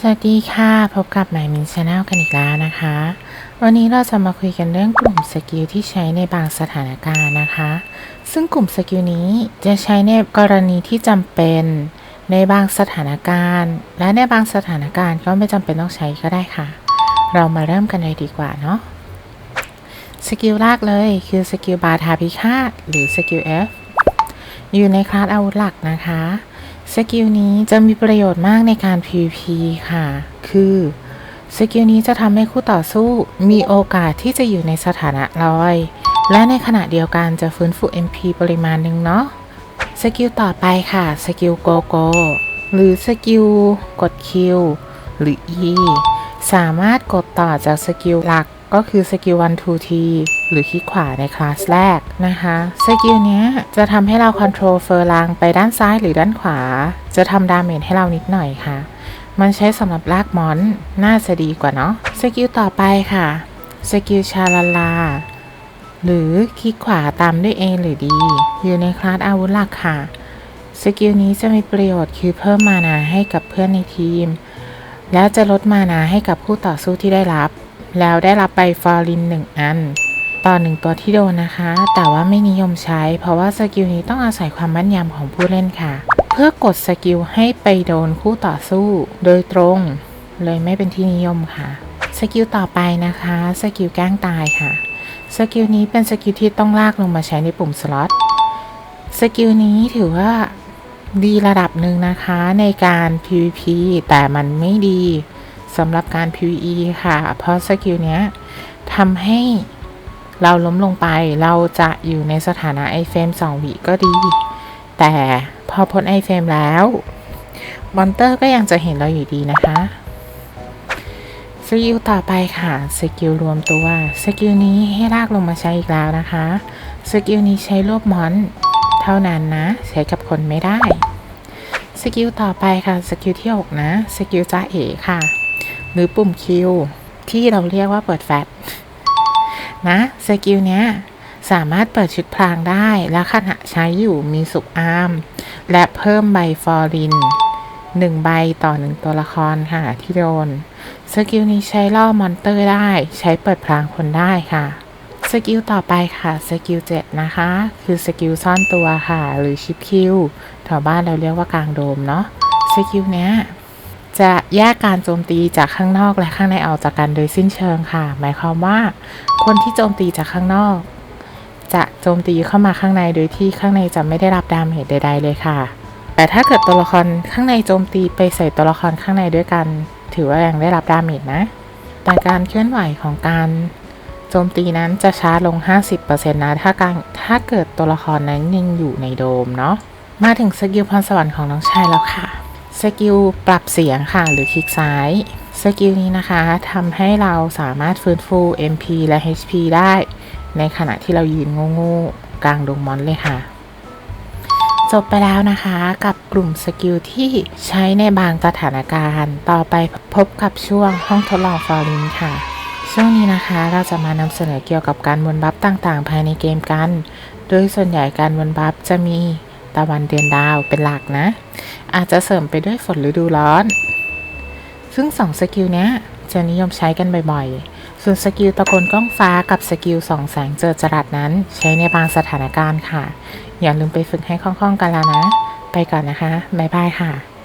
สวัสดีค่ะ พบกับหมายมินชาแนลกันอีกแล้วนะคะ วันนี้เราจะมาคุยกันเรื่องกลุ่มสกิลที่ใช้ในบางสถานการณ์นะคะ ซึ่งกลุ่มสกิลนี้จะใช้ในกรณีที่จำเป็นในบางสถานการณ์ และในบางสถานการณ์ก็ไม่จำเป็นต้องใช้ก็ได้ค่ะ เรามาเริ่มกันเลยดีกว่าเนาะสกิลแรกเลยคือสกิลบาทาพิฆาตหรือสกิล F อยู่ในคลาสอาวุธหลักนะคะ สกิลนี้จะมีประโยชน์มากในการ PVP ค่ะ คือสกิลนี้จะทำให้คู่ต่อสู้มีโอกาสที่จะอยู่ในสถานะลอย และในขณะเดียวกันจะฟื้นฟู MP ปริมาณหนึ่งเนาะ สกิลต่อไปค่ะ สกิลโกโกหรือสกิลกดคิวหรือ E สามารถกดต่อจากสกิลหลัก ก็คือสกิล one two t หรือคลิกขวาในคลาสแรกนะคะสกิลนี้จะทำให้เราคอนโทรลเฟอร์ลางไปด้านซ้ายหรือด้านขวา จะทำดาเมจให้เรานิดหน่อยค่ะ มันใช้สำหรับลากมอน น่าจะดีกว่าเนาะสกิลต่อไปค่ะสกิลชาลาลา หรือคลิกขวาตามด้วย A หรือ D อยู่ในคลาสอาวุธหลักค่ะสกิลนี้จะมีประโยชน์คือเพิ่มมานาให้กับเพื่อนในทีม แล้วจะลดมานาให้กับคู่ต่อสู้ที่ได้รับ แล้วได้รับไปฟอร์ลินหนึ่งอัน ต่อหนึ่งตัวที่โดนนะคะ แต่ว่าไม่นิยมใช้ เพราะว่าสกิลนี้ต้องอาศัยความแม่นยำของผู้เล่นค่ะ เพื่อกดสกิลให้ไปโดนคู่ต่อสู้ โดยตรง เลยไม่เป็นที่นิยมค่ะ สกิลต่อไปนะคะ สกิลแกล้งตายค่ะ สกิลนี้เป็นสกิลที่ต้องลากลงมาใช้ในปุ่มสล็อต สกิลนี้ถือว่าดีระดับหนึ่งนะคะในการ PVP แต่มันไม่ดี สำหรับการ PVE ค่ะ เพราะสกิลเนี้ยทำให้เราล้มลงไปเราจะอยู่ในสถานะไอเฟม2วิก็ดี แต่พอพ้นไอเฟมแล้วมอนเตอร์ก็ยังจะเห็นเราอยู่ดีนะคะสกิลต่อไปค่ะสกิลรวมตัวสกิลนี้ให้ลากลงมาใช้อีกแล้วนะคะสกิลนี้ใช้รวบมอนเท่านั้นนะ ใช้กับคนไม่ได้สกิลต่อไปค่ะสกิลที่ 6 นะสกิลจ้าเอค่ะ หรือปุ่มคิวที่เราเรียกว่าเปิดแฟลชนะสกิลเนี้ยสามารถเปิดชุดพรางได้ และขณะใช้อยู่มีสุกอาร์ม และเพิ่มใบฟอร์รินหนึ่งใบต่อหนึ่งตัวละครค่ะที่โดน สกิลนี้ใช้ล่อมอนเตอร์ได้ ใช้เปิดพรางคนได้ค่ะ สกิลต่อไปค่ะ สกิล7นะคะ คือสกิลซ่อนตัวค่ะ หรือชิปคิวแถวบ้านเราเรียกว่ากลางโดมเนาะ สกิลเนี้ย จะแยกการโจมตีจากข้างนอกและข้างในออกจากกันโดยสิ้นเชิงค่ะ หมายความว่า คนที่โจมตีจากข้างนอก จะโจมตีเข้ามาข้างในโดยที่ข้างในจะไม่ได้รับดาเมจใด ๆ เลยค่ะ แต่ถ้าเกิดตัวละครข้างในโจมตีไปใส่ตัวละครข้างในด้วยกัน ถือว่ายังได้รับดาเมจนะ แต่การเคลื่อนไหวของการโจมตีนั้นจะช้าลง 50%นะถ้าการถ้าเกิดตัวละครนั้นยังอยู่ในโดมเนาะมาถึงสกิลพรสวรรค์ของน้องชายแล้วค่ะ สกิลปรับเสียงค่ะหรือคลิกซ้ายสกิลนี้นะคะทำให้เราสามารถฟื้นฟู MP และ HP ได้ ในขณะที่เรายืนโง่ๆกลางดงมอนเลยค่ะ จบไปแล้วนะคะกับกลุ่มสกิลที่ใช้ในบางสถานการณ์ ต่อไปพบกับช่วงห้องทดลองฟอร์ลินค่ะ ช่วงนี้นะคะเราจะมานำเสนอเกี่ยวกับการวนบัฟต่างๆ ภายในเกมกัน โดยส่วนใหญ่การวนบัฟจะมีตะวันเดือนดาวเป็นหลักนะ อาจจะเสริมไปด้วยฝนฤดูร้อน ซึ่งสองสกิลนี้จะนิยมใช้กันบ่อยๆ ส่วนสกิลตะโกนกล้องฟ้ากับสกิลส่องแสงเจอจรัสนั้น ใช้ในบางสถานการณ์ค่ะ อย่าลืมไปฝึกให้คล่องๆกันแล้วนะ ไปก่อนนะคะ บ๊ายบายค่ะ